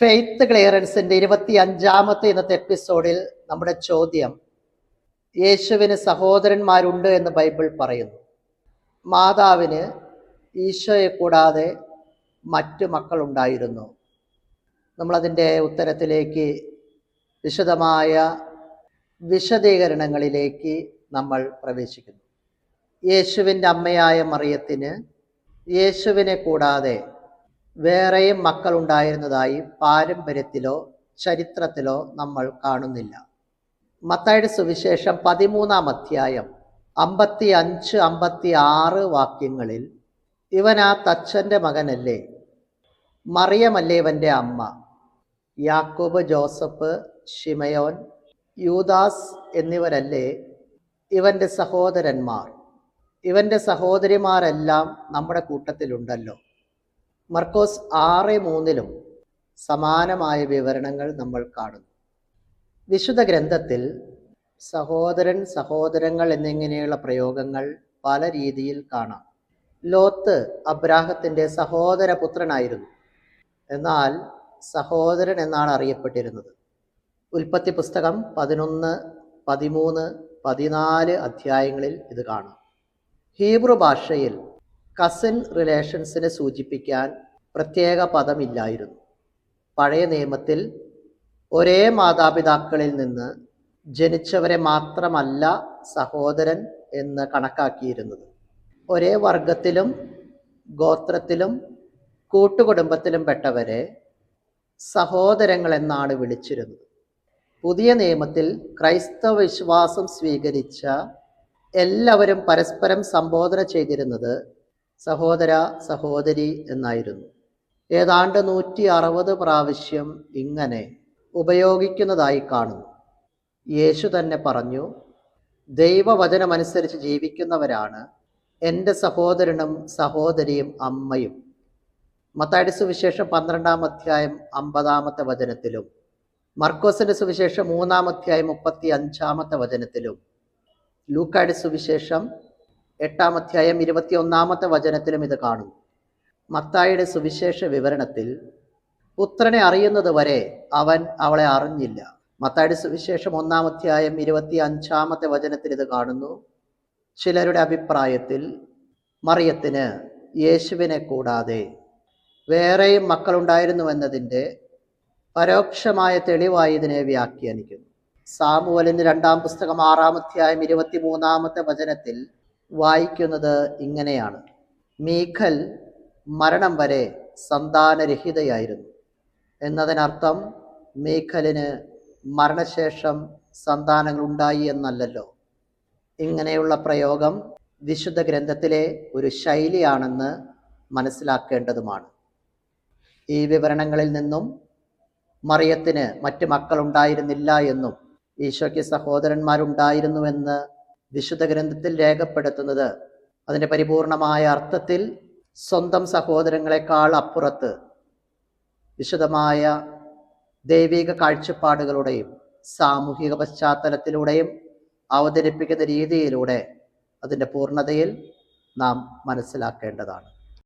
Faith ക്ലിയറൻസിന്റെ ഇരുപത്തി അഞ്ചാമത്തെ ഇന്നത്തെ എപ്പിസോഡിൽ നമ്മുടെ ചോദ്യം യേശുവിന് സഹോദരന്മാരുണ്ട് എന്ന് ബൈബിൾ പറയുന്നു. മാതാവിന് ഈശോയെ കൂടാതെ മറ്റു മക്കളുണ്ടായിരുന്നു. നമ്മളതിന്റെ ഉത്തരത്തിലേക്ക് വിശദമായ വിശദീകരണങ്ങളിലേക്ക് നമ്മൾ പ്രവേശിക്കുന്നു. യേശുവിന്റെ അമ്മയായ മറിയത്തിന് യേശുവിനെ കൂടാതെ വേറെയും മക്കളുണ്ടായിരുന്നതായി പാരമ്പര്യത്തിലോ ചരിത്രത്തിലോ നമ്മൾ കാണുന്നില്ല. മത്തായുടെ സുവിശേഷം പതിമൂന്നാം അധ്യായം അമ്പത്തി അഞ്ച് അമ്പത്തി ആറ് വാക്യങ്ങളിൽ ഇവൻ ആ തച്ചന്റെ മകനല്ലേ? മറിയമല്ലേ ഇവന്റെ അമ്മ? യാക്കോബ് ജോസഫ് ഷിമയോൻ യൂദാസ് എന്നിവരല്ലേ ഇവന്റെ സഹോദരന്മാർ? ഇവന്റെ സഹോദരിമാരെല്ലാം നമ്മുടെ കൂട്ടത്തിലുണ്ടല്ലോ. മർക്കോസ് ആറ് മൂന്നിലും സമാനമായ വിവരണങ്ങൾ നമ്മൾ കാണുന്നു. വിശുദ്ധ ഗ്രന്ഥത്തിൽ സഹോദരൻ സഹോദരങ്ങൾ എന്നിങ്ങനെയുള്ള പ്രയോഗങ്ങൾ പല രീതിയിൽ കാണാം. ലോത്ത് അബ്രാഹത്തിന്റെ സഹോദര പുത്രനായിരുന്നു എന്നാൽ സഹോദരൻ എന്നാണ് അറിയപ്പെട്ടിരുന്നത്. ഉൽപ്പത്തി പുസ്തകം പതിനൊന്ന് പതിമൂന്ന് പതിനാല് അധ്യായങ്ങളിൽ ഇത് കാണാം. ഹീബ്രു ഭാഷയിൽ കസിൻ റിലേഷൻസിനെ സൂചിപ്പിക്കാൻ പ്രത്യേക പദമില്ലായിരുന്നു. പഴയ നിയമത്തിൽ ഒരേ മാതാപിതാക്കളിൽ നിന്ന് ജനിച്ചവരെ മാത്രമല്ല സഹോദരൻ എന്ന് കണക്കാക്കിയിരുന്നത്. ഒരേ വർഗത്തിലും ഗോത്രത്തിലും കൂട്ടുകുടുംബത്തിലും പെട്ടവരെ സഹോദരങ്ങൾ എന്നാണ് വിളിച്ചിരുന്നത്. പുതിയ നിയമത്തിൽ ക്രൈസ്തവ വിശ്വാസം സ്വീകരിച്ച എല്ലാവരും പരസ്പരം സംബോധന ചെയ്തിരുന്നത് സഹോദര സഹോദരി എന്നായിരുന്നു. ഏതാണ്ട് നൂറ്റി അറുപത് പ്രാവശ്യം ഇങ്ങനെ ഉപയോഗിക്കുന്നതായി കാണുന്നു. യേശു തന്നെ പറഞ്ഞു ദൈവവചനമനുസരിച്ച് ജീവിക്കുന്നവരാണ് എന്റെ സഹോദരനും സഹോദരിയും അമ്മയും. മത്താടി സുവിശേഷം പന്ത്രണ്ടാം അധ്യായം അമ്പതാമത്തെ വചനത്തിലും മർക്കോസിന്റെ സുവിശേഷം മൂന്നാം അധ്യായം മുപ്പത്തി അഞ്ചാമത്തെ വചനത്തിലും ലൂക്കായുടെ സുവിശേഷം എട്ടാം അധ്യായം ഇരുപത്തി ഒന്നാമത്തെ വചനത്തിലും ഇത് കാണും മത്തായിയുടെ സുവിശേഷ വിവരണത്തിൽ പുത്രനെ അറിയുന്നത് വരെ അവൻ അവളെ അറിഞ്ഞില്ല. മത്തായുടെ സുവിശേഷം ഒന്നാം അധ്യായം ഇരുപത്തി അഞ്ചാമത്തെ വചനത്തിൽ ഇത് കാണുന്നു. ചിലരുടെ അഭിപ്രായത്തിൽ മറിയത്തിന് യേശുവിനെ കൂടാതെ വേറെയും മക്കളുണ്ടായിരുന്നുവെന്നതിന്റെ പരോക്ഷമായ തെളിവായി ഇതിനെ വ്യാഖ്യാനിക്കുന്നു. സാമുവലിന് രണ്ടാം പുസ്തകം ആറാം അധ്യായം ഇരുപത്തി മൂന്നാമത്തെ വചനത്തിൽ വായിക്കുന്നത് ഇങ്ങനെയാണ്. മീഖൽ മരണം വരെ സന്താനരഹിതയായിരുന്നു. എന്നതിനർത്ഥം മീഖലിന് മരണശേഷം സന്താനങ്ങൾ ഉണ്ടായി എന്നല്ലല്ലോ. ഇങ്ങനെയുള്ള പ്രയോഗം വിശുദ്ധ ഗ്രന്ഥത്തിലെ ഒരു ശൈലിയാണെന്ന് മനസ്സിലാക്കേണ്ടതുമാണ്. ഈ വിവരണങ്ങളിൽ നിന്നും മറിയത്തിന് മറ്റ് മക്കളുണ്ടായിരുന്നില്ല എന്നും ഈശോയ്ക്ക് സഹോദരന്മാരുണ്ടായിരുന്നുവെന്ന് വിശുദ്ധ ഗ്രന്ഥത്തിൽ രേഖപ്പെടുത്തുന്നത്. അതിന്റെ പരിപൂർണമായ അർത്ഥത്തിൽ സ്വന്തം സഹോദരങ്ങളെക്കാൾ അപ്പുറത്ത് വിശദമായ ദൈവിക കാഴ്ചപ്പാടുകളുടെയും സാമൂഹിക പശ്ചാത്തലത്തിലൂടെയും അവതരിപ്പിക്കുന്ന രീതിയിലൂടെ അതിന്റെ പൂർണതയിൽ നാം മനസ്സിലാക്കേണ്ടതാണ്.